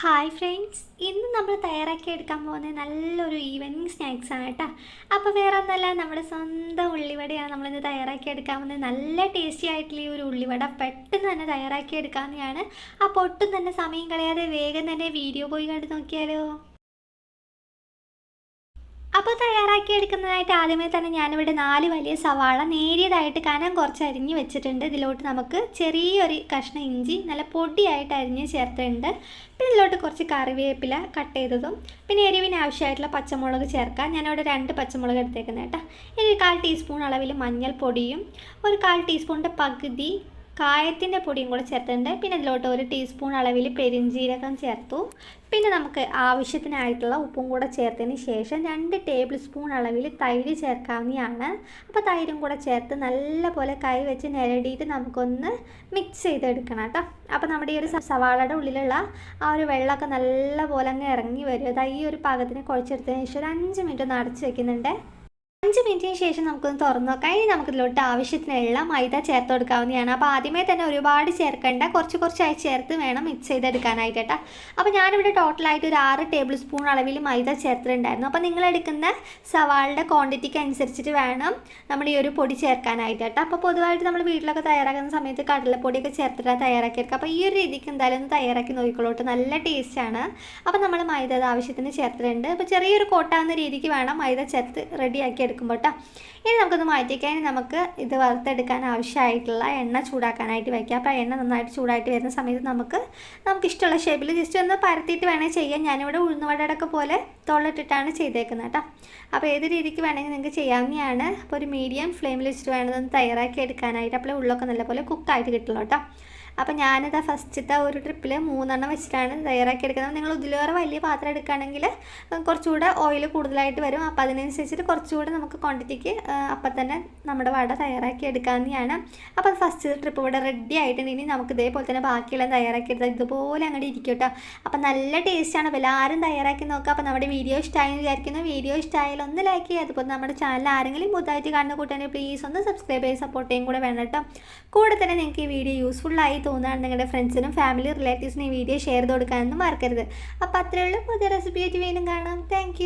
Hi friends ഇന്ന് നമ്മൾ തയ്യാറാക്കി എടുക്കാൻ പോകുന്നത് നല്ലൊരു ഈവനിങ് സ്നാക്സ് ആണ് കേട്ടോ. അപ്പോൾ വേറെ ഒന്നല്ല നമ്മുടെ സ്വന്തം ഉള്ളിവടയാണ് നമ്മളിന്ന് തയ്യാറാക്കി എടുക്കാൻ പോകുന്നത്. നല്ല ടേസ്റ്റി ആയിട്ടുള്ള ഈ ഒരു ഉള്ളിവട പെട്ടെന്ന് തന്നെ തയ്യാറാക്കി എടുക്കാവുന്നതാണ്. അപ്പോൾ ഒട്ടും തന്നെ സമയം കളയാതെ വേഗം തന്നെ വീഡിയോ പോയി കണ്ടു നോക്കിയാലോ? അപ്പോൾ തയ്യാറാക്കി എടുക്കുന്നതായിട്ട് ആദ്യമേ തന്നെ ഞാനിവിടെ നാല് വലിയ സവാള നേരിയതായിട്ട് കനം കുറച്ച് അരിഞ്ഞ് വെച്ചിട്ടുണ്ട്. ഇതിലോട്ട് നമുക്ക് ചെറിയൊരു കഷ്ണം ഇഞ്ചി നല്ല പൊടിയായിട്ട് അരിഞ്ഞ് ചേർത്തിട്ടുണ്ട്. പിന്നെ ഇതിലോട്ട് കുറച്ച് കറിവേപ്പില കട്ട് ചെയ്തതും പിന്നെ എരിവിന് ആവശ്യമായിട്ടുള്ള പച്ചമുളക് ചേർക്കാം. ഞാനിവിടെ രണ്ട് പച്ചമുളക് എടുത്തേക്കുന്നത് കേട്ടോ. ഇനി കാൽ ടീസ്പൂൺ അളവിൽ മഞ്ഞൾപ്പൊടിയും ഒരു കാൽ ടീസ്പൂണിന്റെ പകുതി കായത്തിന്റെ പൊടിയും കൂടെ ചേർത്തിട്ടുണ്ട്. പിന്നെ ഇതിലോട്ട് ഒരു ടീസ്പൂൺ അളവിൽ പെരിഞ്ജീരകം ചേർത്തു. പിന്നെ നമുക്ക് ആവശ്യത്തിനായിട്ടുള്ള ഉപ്പും കൂടെ ചേർത്തതിന് ശേഷം രണ്ട് ടേബിൾ സ്പൂൺ അളവിൽ തൈര് ചേർക്കാവുന്നതാണ്. അപ്പോൾ തൈരും കൂടെ ചേർത്ത് നല്ലപോലെ കൈ വെച്ച് നിരടിയിട്ട് നമുക്കൊന്ന് മിക്സ് ചെയ്തെടുക്കണം കേട്ടോ. അപ്പോൾ നമ്മുടെ ഈ ഒരു സവാളയുടെ ഉള്ളിലുള്ള ആ ഒരു വെള്ളമൊക്കെ നല്ലപോലെ അങ്ങ് ഇറങ്ങി വരും. അതായത് ഈ ഒരു പാകത്തിന് കുഴച്ചെടുത്തതിന് ശേഷം ഒരു അഞ്ച് മിനിറ്റ് ഒന്ന് അടച്ച് വെക്കുന്നുണ്ട്. അഞ്ച് മിനിറ്റിന് ശേഷം നമുക്കൊന്ന് തുറന്നു നോക്കാം. ഇനി നമുക്കിതിലോട്ട് ആവശ്യത്തിനുള്ള മൈദ ചേർത്ത് കൊടുക്കാവുന്നതാണ്. അപ്പോൾ ആദ്യമേ തന്നെ ഒരുപാട് ചേർക്കേണ്ട. കുറച്ച് കുറച്ചായി ചേർത്ത് വേണം മിക്സ് ചെയ്തെടുക്കാനായിട്ട് കേട്ടോ. അപ്പോൾ ഞാനിവിടെ ടോട്ടലായിട്ട് ഒരു ആറ് ടേബിൾ സ്പൂൺ അളവിൽ മൈദ ചേർത്തിട്ടുണ്ടായിരുന്നു. അപ്പോൾ നിങ്ങൾ എടുക്കുന്ന സവാളിന്റെ ക്വാണ്ടിറ്റിക്ക് അനുസരിച്ചിട്ട് വേണം നമ്മൾ ഈ ഒരു പൊടി ചേർക്കാനായിട്ട് കേട്ടോ. അപ്പോൾ പൊതുവായിട്ട് നമ്മൾ വീട്ടിലൊക്കെ തയ്യാറാക്കുന്ന സമയത്ത് കടലപ്പൊടിയൊക്കെ ചേർത്തിട്ടാണ് തയ്യാറാക്കിയെടുക്കുക. അപ്പോൾ ഈ ഒരു രീതിക്ക് എന്തായാലും ഒന്ന് തയ്യാറാക്കി നോക്കിക്കോളൂട്ട്. നല്ല ടേസ്റ്റാണ് അപ്പോൾ നമ്മൾ മൈദ ആവശ്യത്തിന് ചേർത്തിട്ടുണ്ട്. അപ്പോൾ ചെറിയൊരു കോട്ടാവുന്ന രീതിക്ക് വേണം മൈദ ചേർത്ത് റെഡിയാക്കി എടുക്കുമ്പോൾ കേട്ടോ ഇനി നമുക്കൊന്ന് മാറ്റിക്കാൻ നമുക്ക് ഇത് വറുത്തെടുക്കാൻ ആവശ്യമായിട്ടുള്ള എണ്ണ ചൂടാക്കാനായിട്ട് വയ്ക്കാം അപ്പോൾ എണ്ണ നന്നായിട്ട് ചൂടായിട്ട് വരുന്ന സമയത്ത് നമുക്ക് നമുക്ക് ഇഷ്ടമുള്ള ഷേപ്പിൽ ജസ്റ്റ് ഒന്ന് പരത്തിയിട്ട് വേണേൽ ചെയ്യാം. ഞാനിവിടെ ഉഴുന്നുവടയുടെ പോലെ തൊള്ളിട്ടിട്ടാണ് ചെയ്തേക്കുന്നത് കേട്ടോ അപ്പോൾ ഏത് രീതിക്ക് വേണമെങ്കിൽ നിങ്ങൾക്ക് ചെയ്യാവുന്നതാണ്. അപ്പോൾ ഒരു മീഡിയം ഫ്ലെയിമിൽ വെച്ചിട്ട് വേണം ഇതൊന്ന് തയ്യാറാക്കി എടുക്കാനായിട്ട്. അപ്പോൾ ഉള്ളൊക്കെ നല്ലപോലെ കുക്കായിട്ട് കിട്ടുള്ളൂ കേട്ടോ അപ്പോൾ ഞാനിതാ ഫസ്റ്റത്തെ ഒരു ട്രിപ്പിൽ മൂന്നെണ്ണം വെച്ചിട്ടാണ് തയ്യാറാക്കി എടുക്കുന്നത്. നിങ്ങൾ ഇതിലേറെ വലിയ പാത്രം എടുക്കുകയാണെങ്കിൽ കുറച്ചുകൂടെ ഓയിൽ കൂടുതലായിട്ട് വരും. അപ്പോൾ അതിനനുസരിച്ചിട്ട് കുറച്ചുകൂടെ നമുക്ക് ക്വാണ്ടിറ്റിക്ക് അപ്പം തന്നെ നമ്മുടെ വട തയ്യാറാക്കി എടുക്കാവുന്നതാണ്. അപ്പോൾ ഫസ്റ്റ് ട്രിപ്പ് ഇവിടെ റെഡി ആയിട്ടുണ്ട്. ഇനി നമുക്ക് ഇതേപോലെ തന്നെ ബാക്കിയെല്ലാം തയ്യാറാക്കി എടുത്താൽ ഇതുപോലെ അങ്ങോട്ട് ഇരിക്കും കേട്ടോ. അപ്പം നല്ല ടേസ്റ്റാണ് അപ്പോൾ എല്ലാവരും തയ്യാറാക്കി നോക്കുക അപ്പോൾ നമ്മുടെ വീഡിയോ ഇഷ്ടമായി വിചാരിക്കുന്നു. വീഡിയോ ഇഷ്ടമായാലും ഒന്ന് ലൈക്ക് ചെയ്യുക. അതുപോലെ നമ്മുടെ ചാനൽ ആരെങ്കിലും പുതുതായിട്ട് കാണുന്ന കൂട്ടാണെങ്കിൽ പ്ലീസ് ഒന്ന് സബ്സ്ക്രൈബ് ചെയ്ത് സപ്പോർട്ട് ചെയ്യും കൂടെ വേണം കേട്ടോ. കൂടെ തന്നെ നിങ്ങൾക്ക് ഈ വീഡിയോ യൂസ്ഫുള്ളായി തോന്നുകയാണ് നിങ്ങളുടെ ഫ്രണ്ട്സിനും ഫാമിലി റിലേറ്റീവ്സിനും ഈ വീഡിയോ ഷെയർ ചെയ്ത് കൊടുക്കാനൊന്നും മറക്കരുത്. അപ്പോൾ അത്രയേ ഉള്ളൂ. പുതിയ റെസിപ്പി ആയിട്ട് വീണ്ടും കാണാം. താങ്ക്